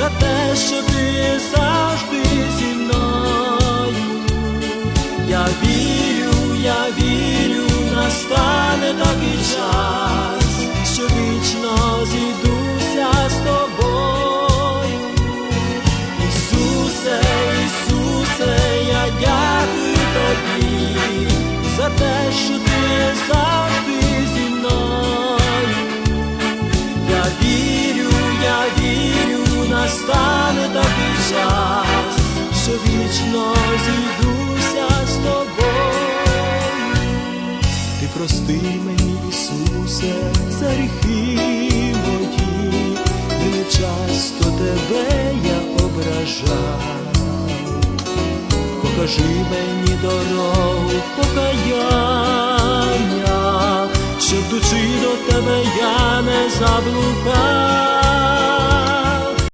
за те, що ти завжди зі мною. Я вірю, я вірю, настане такий час, настане такий час, що вічно зійдуся з тобою. Ти прости мені, Ісусе, за гріхи мої, не часто тебе я ображав. Покажи мені дорогу покаяння, щоб душі до тебе я не заблукав.